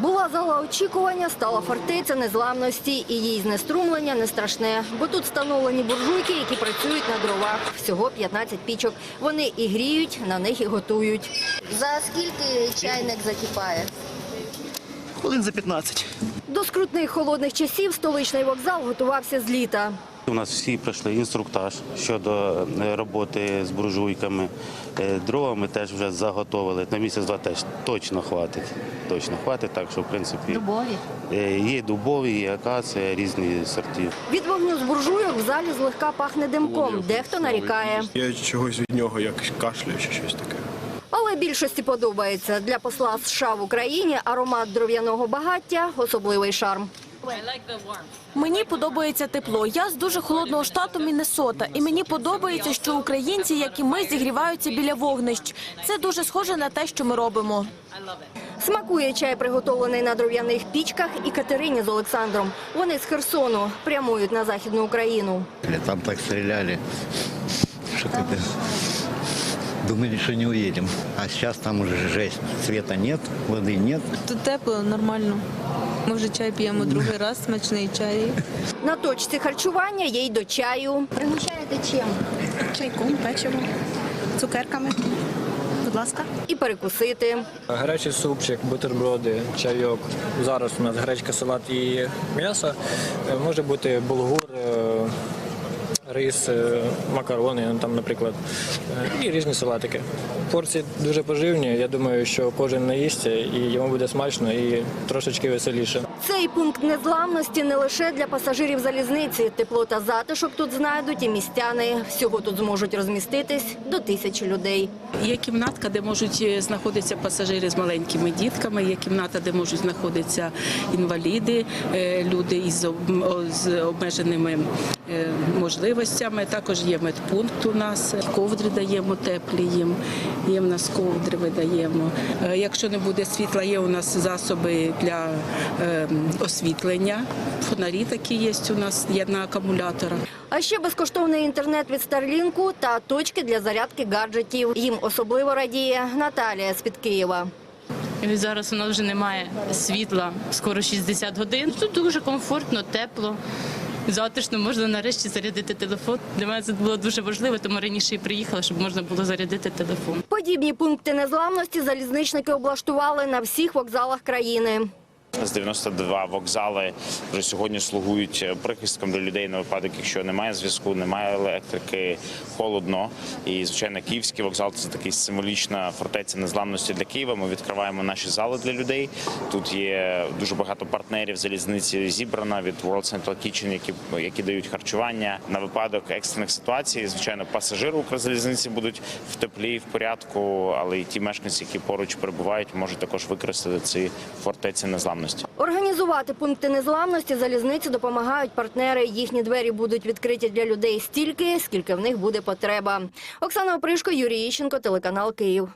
Була зала очікування, стала фортеця незламності, і її знеструмлення не страшне. Бо тут встановлені буржуйки, які працюють на дровах. Всього 15 пічок. Вони і гріють, на них і готують. За скільки чайник закипає? Хвилин за 15. До скрутних холодних часів столичний вокзал готувався з літа. У нас всі пройшли інструктаж щодо е, роботи з буржуйками. Е, Дровами теж вже заготовили. На місяць-два теж точно хватить. Точно хватить, так що в принципі Дубові? Є дубові, є акація, різні сортів. Від вогню з буржуйок в залі злегка пахне димком. Дехто нарікає. Я чогось від нього як кашляю чи щось таке. Але більшості подобається. Для посла США в Україні аромат дров'яного багаття – особливий шарм. Мені подобається тепло. Я з дуже холодного штату Міннесота, і мені подобається, що українці, як і ми, зігріваються біля вогнищ. Це дуже схоже на те, що ми робимо. Смакує чай, приготовлений на дров'яних пічках, і Катерині з Олександром. Вони з Херсону прямують на Західну Україну. Там так стреляли, что как думали, что не уедем. А сейчас там уже жесть. Света нет, воды нет. Тут тепло, нормально. Ми вже чай п'ємо другий раз, смачний чай. На точці харчування є й до чаю. Пригощаєте чим? Чайком, печивом, цукерками. Будь ласка. І перекусити. Гарячий супчик, бутерброди, чайок. Зараз у нас гречка, салат і м'ясо. Е, Може бути булгур, е, рис, е, макарони, ну, там, наприклад, Е, і різні салатики. Порції дуже поживні. Я думаю, що кожен наїсться і йому буде смачно і трошечки веселіше. Цей пункт незламності не лише для пасажирів залізниці. Тепло та затишок тут знайдуть і містяни. Всього тут зможуть розміститись до тисячі людей. Є кімнатка, де можуть е, знаходитися пасажири з маленькими дітками. Є кімната, де можуть знаходитися інваліди, е, люди із з обмеженими е, можливостями. Також є медпункт у нас. Ковдри даємо теплі їм. Є в нас ковдри, видаємо. Е, Якщо не буде світла, є у нас засоби для е, освітлення. Фонарі такі є у нас, є на акумуляторах. А ще безкоштовний інтернет від Старлінку та точки для зарядки гаджетів. Їм особливо радіє Наталія з-під Києва. І Зараз у нас вже немає світла, скоро 60 годин. Тут дуже комфортно, тепло. Затишно можна нарешті зарядити телефон. Для мене це було дуже важливо, тому раніше і приїхала, щоб можна було зарядити телефон. Подібні пункти незламності залізничники облаштували на всіх вокзалах країни. З 92 вокзали вже сьогодні слугують е, прихистком для людей на випадок, якщо немає зв'язку, немає електрики, холодно. І звичайно, київський вокзал це такий символічна фортеця незламності для Києва. Ми відкриваємо наші зали для людей. Тут є дуже багато партнерів залізниці зібрано від World Central Kitchen, які, які дають харчування на випадок екстрених ситуацій. Звичайно, пасажири Укрзалізниці будуть в теплі, в порядку, але й ті мешканці, які поруч перебувають, можуть також використати ці фортеці незламності. Організувати пункти незламності залізниці допомагають партнери. Їхні двері будуть відкриті для людей стільки, скільки в них буде потреба. Оксана Опришко, Юрій Іщенко, телеканал Київ.